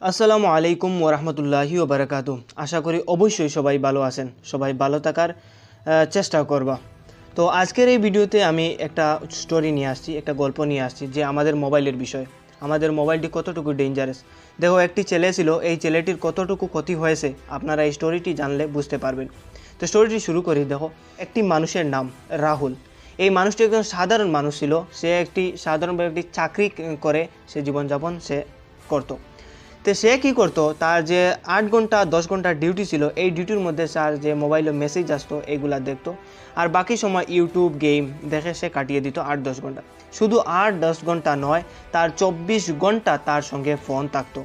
আসসালামু আলাইকুম ওরহমতুল্লাহি ওবরাকাতু আশা করি অবশ্যই সবাই ভালো আছেন, সবাই ভালো থাকার চেষ্টা করবা। তো আজকের এই ভিডিওতে আমি একটা স্টোরি নিয়ে আসছি, একটা গল্প নিয়ে আসছি যে আমাদের মোবাইলের বিষয়। আমাদের মোবাইলটি কতটুকু ডেঞ্জারাস দেখো, একটি ছেলে ছিল, এই ছেলেটির কতটুকু ক্ষতি হয়েছে আপনারা এই স্টোরিটি জানলে বুঝতে পারবেন। তো স্টোরিটি শুরু করি, দেখো, একটি মানুষের নাম রাহুল। এই মানুষটি একজন সাধারণ মানুষ ছিল, সে একটি সাধারণভাবে একটি চাকরি করে, সে জীবনযাপন সে করতো। তো সে কী করতো? তার যে আট ঘণ্টা, দশ ঘণ্টার ডিউটি ছিল, এই ডিউটির মধ্যে তার যে মোবাইলে মেসেজ আসতো, এগুলা দেখতো। আর বাকি সময় ইউটিউব গেম দেখে সে কাটিয়ে দিত আট, দশ ঘণ্টা। শুধু আট, দশ ঘণ্টা নয়, তার চব্বিশ ঘণ্টা তার সঙ্গে ফোন থাকতো।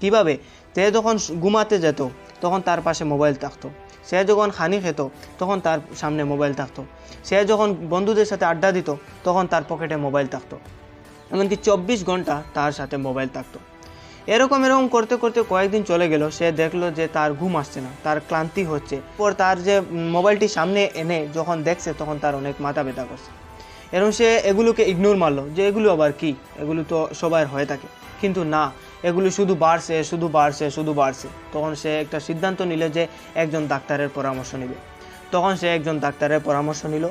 কীভাবে? সে যখন ঘুমাতে যেত, তখন তার পাশে মোবাইল থাকতো। সে যখন খানি খেত, তখন তার সামনে মোবাইল থাকতো। সে যখন বন্ধুদের সাথে আড্ডা দিত, তখন তার পকেটে মোবাইল থাকতো। এমনকি চব্বিশ ঘণ্টা তার সাথে মোবাইল থাকতো। এরকম এরকম করতে করতে কয়েকদিন চলে গেল। সে দেখল যে তার ঘুম আসছে না, তার ক্লান্তি হচ্ছে। পর তার যে মোবাইলটি সামনে এনে যখন দেখছে, তখন তার অনেক মাথা ব্যথা করছে। এরকম সে এগুলোকে ইগনোর মারলো, যে এগুলো আবার কি? এগুলো তো সবার হয়ে থাকে। কিন্তু না, এগুলো শুধু বাড়ছে শুধু বাড়ছে শুধু বাড়ছে। তখন সে একটা সিদ্ধান্ত নিল যে একজন ডাক্তারের পরামর্শ নেবে। তখন সে একজন ডাক্তারের পরামর্শ নিল।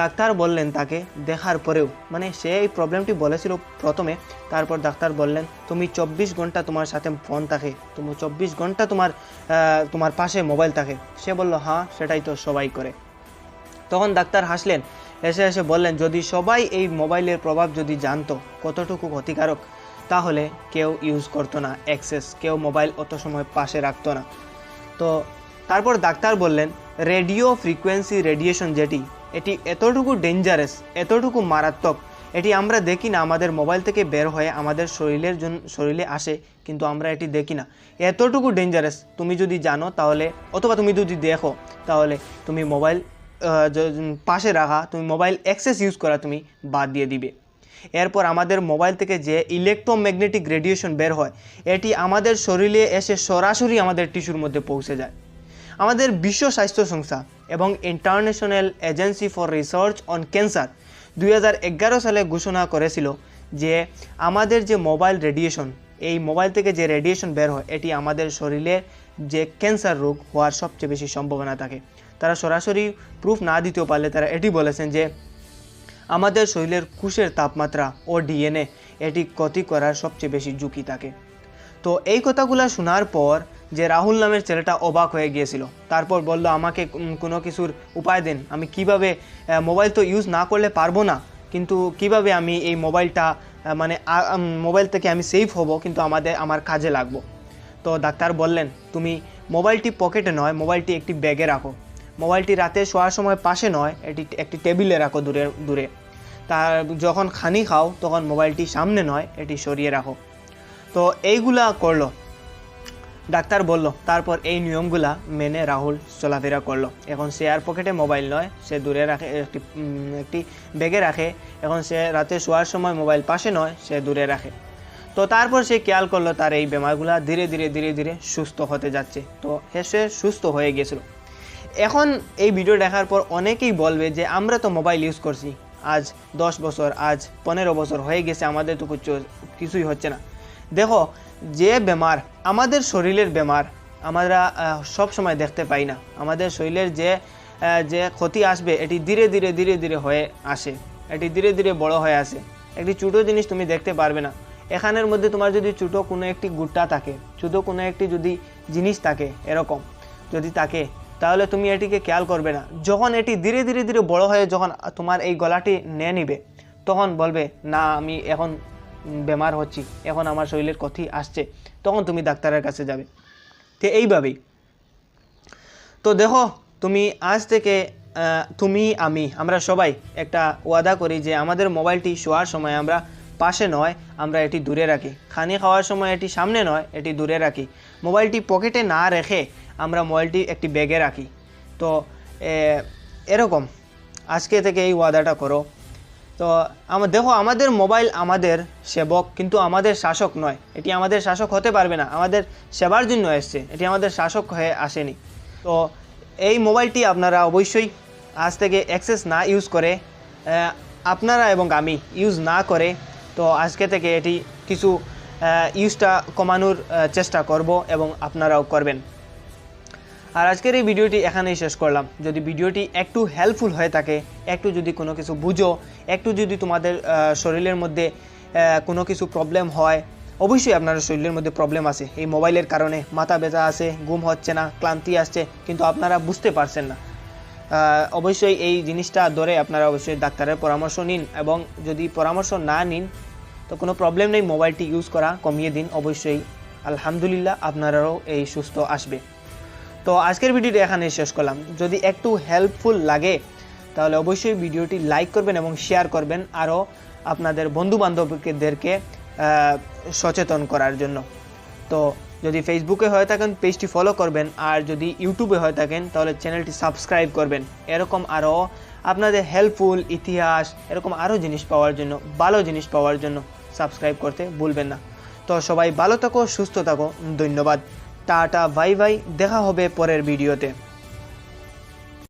ডাক্তার বললেন তাকে দেখার পরেও। মানে সে এই প্রবলেমটি বলেছিল প্রথমে, তারপর ডাক্তার বললেন, তুমি চব্বিশ ঘণ্টা তোমার সাথে ফোন থাকে, তুমি চব্বিশ ঘণ্টা তোমার তোমার পাশে মোবাইল থাকে। সে বলল হ্যাঁ সেটাই তো সবাই করে। তখন ডাক্তার হাসলেন, এসে এসে বললেন, যদি সবাই এই মোবাইলের প্রভাব যদি জানতো, কতটুকু ক্ষতিকারক, তাহলে কেউ ইউজ করতো না অ্যাক্সেস কেউ মোবাইল অত সময় পাশে রাখতো না। তো তারপর ডাক্তার বললেন রেডিও ফ্রিকোয়েন্সি রেডিয়েশন যেটি এটি এতটুকু ডেঞ্জারাস এতটুকু মারাত্মক। এটি আমরা দেখি না, আমাদের মোবাইল থেকে বের হয়ে আমাদের শরীরের জন্য, শরীরে আসে, কিন্তু আমরা এটি দেখি না। এতটুকু ডেঞ্জারাস তুমি যদি জানো তাহলে, অথবা তুমি যদি দেখো তাহলে তুমি মোবাইল পাশে রাখা, তুমি মোবাইল অ্যাক্সেস ইউজ করা তুমি বাদ দিয়ে দিবে। এরপর আমাদের মোবাইল থেকে যে ইলেকট্রোম্যাগনেটিক রেডিয়েশন বের হয়, এটি আমাদের শরীরে এসে সরাসরি আমাদের টিস্যুর মধ্যে পৌঁছে যায়। আমাদের বিশ্ব স্বাস্থ্য সংস্থা এবং International Agency for Research on Cancer দুই হাজার এগারো সালে ঘোষণা করেছিল যে আমাদের যে মোবাইল রেডিয়েশন, এই মোবাইল থেকে যে রেডিয়েশন বের হয়, এটি আমাদের শরীরে যে ক্যান্সার রোগ হওয়ার সবচেয়ে বেশি সম্ভাবনা থাকে। তারা সরাসরি প্রুফ না দিতেও পারলে তারা এটি বলেছেন যে আমাদের শরীরের কুশের তাপমাত্রা ও ডিএনএ এটি ক্ষতি করার সবচেয়ে বেশি ঝুঁকি থাকে। তো এই কথাগুলো শোনার পর যে রাহুল নামের ছেলেটা অবাক হয়ে গিয়েছিল, তারপর বলল, আমাকে কোনো কিছুর উপায় দেন। আমি কীভাবে মোবাইল তো ইউজ না করলে পারব না, কিন্তু কীভাবে আমি এই মোবাইলটা মানে মোবাইল থেকে আমি সেফ হব, কিন্তু আমাদের, আমার কাজে লাগবো? তো ডাক্তার বললেন, তুমি মোবাইলটি পকেটে নয়, মোবাইলটি একটি ব্যাগে রাখো। মোবাইলটি রাতে শোয়ার সময় পাশে নয়, এটি একটি টেবিলে রাখো দূরে দূরে। তার যখন খানি খাও, তখন মোবাইলটি সামনে নয়, এটি সরিয়ে রাখো। তো এইগুলা করল। ডাক্তার বলল, তারপর এই নিয়মগুলা মেনে রাহুল চলাফেরা করল। এখন সে আর পকেটে মোবাইল নয়, সে দূরে রাখে, একটি একটি ব্যাগে রাখে। এখন সে রাতে শোয়ার সময় মোবাইল পাশে নয়, সে দূরে রাখে। তো তারপর সে খেয়াল করল, তার এই বেমারগুলা ধীরে ধীরে ধীরে ধীরে সুস্থ হতে যাচ্ছে। তো সে সুস্থ হয়ে গেছিল এখন এই ভিডিও দেখার পর অনেকেই বলবে যে, আমরা তো মোবাইল ইউজ করছি। আজ দশ বছর, আজ পনেরো বছর হয়ে গেছে, আমাদের তো কিছু, কিছুই হচ্ছে না। দেখো, যে বেমার আমাদের শরীরের বেমার, আমরা সব সময় দেখতে পাই না। আমাদের শরীরের যে যে ক্ষতি আসবে, এটি ধীরে ধীরে ধীরে ধীরে হয়ে আসে। এটি ধীরে ধীরে বড় হয়ে আসে। একটি ছোটো জিনিস তুমি দেখতে পারবে না। এখানের মধ্যে তোমার যদি ছোটো কোনো একটি গুট্টা থাকে, ছোটো কোনো একটি যদি জিনিস থাকে, এরকম যদি থাকে, তাহলে তুমি এটিকে খেয়াল করবে না। যখন এটি ধীরে ধীরে ধীরে বড় হয়ে যখন তোমার এই গলাটি নিয়ে নিবে, তখন বলবে, না, আমি এখন বেমার হচ্ছি, এখন আমার শরীরের ক্ষতি আসছে, তখন তুমি ডাক্তারের কাছে যাবে। তো এইভাবেই। তো দেখো, তুমি আজ থেকে তুমি, আমি, আমরা সবাই একটা ওয়াদা করি যে আমাদের মোবাইলটি শোয়ার সময় আমরা পাশে নয়, আমরা এটি দূরে রাখি। খানি খাওয়ার সময় এটি সামনে নয়, এটি দূরে রাখি। মোবাইলটি পকেটে না রেখে আমরা মোবাইলটি একটি ব্যাগে রাখি। তো এরকম। আজকে থেকে এই ওয়াদাটা করো। তো আমার দেখো, আমাদের মোবাইল আমাদের সেবক, কিন্তু আমাদের শাসক নয়। এটি আমাদের শাসক হতে পারবে না। আমাদের সেবার জন্য এসছে। এটি আমাদের শাসক হয়ে আসেনি। তো এই মোবাইলটি আপনারা অবশ্যই আজ থেকে অ্যাক্সেস না ইউজ করে আপনারা এবং আমি ইউজ না করে, তো আজকে থেকে এটি কিছু ইউজটা কমানোর চেষ্টা করব এবং আপনারাও করবেন। আর আজকের এই ভিডিওটি এখানেই শেষ করলাম। যদি ভিডিওটি একটু হেল্পফুল হয়ে থাকে, একটু যদি কোনো কিছু বুঝো, একটু যদি তোমাদের শরীরের মধ্যে কোনো কিছু প্রবলেম হয়, অবশ্যই আপনার শরীরের মধ্যে প্রবলেম আছে। এই মোবাইলের কারণে মাথা ব্যথা আছে, ঘুম হচ্ছে না, ক্লান্তি আসছে, কিন্তু আপনারা বুঝতে পারছেন না। অবশ্যই এই জিনিসটা ধরে আপনারা অবশ্যই ডাক্তারের পরামর্শ নিন এবং যদি পরামর্শ না নিন, তো কোনো প্রবলেম নেই মোবাইলটি ইউজ করা, কমিয়ে দিন। অবশ্যই আলহামদুলিল্লাহ আপনারাও এই সুস্থ আসবে। তো আজকের ভিডিওটি এখানে শেষ করলাম। যদি একটু হেল্পফুল লাগে, তাহলে অবশ্যই ভিডিওটি লাইক করবেন এবং শেয়ার করবেন আরও আপনাদের বন্ধু বান্ধবদেরকে সচেতন করার জন্য। তো যদি ফেসবুকে হয়ে থাকেন পেজটি ফলো করবেন, আর যদি ইউটিউবে হয়ে থাকেন, তাহলে চ্যানেলটি সাবস্ক্রাইব করবেন। এরকম আরও আপনাদের হেল্পফুল ইতিহাস, এরকম আরও জিনিস পাওয়ার জন্য, ভালো জিনিস পাওয়ার জন্য সাবস্ক্রাইব করতে ভুলবেন না। তো সবাই ভালো থাকো, সুস্থ থাকো, ধন্যবাদ। টাটা বাই বাই দেখা হবে পরের ভিডিওতে।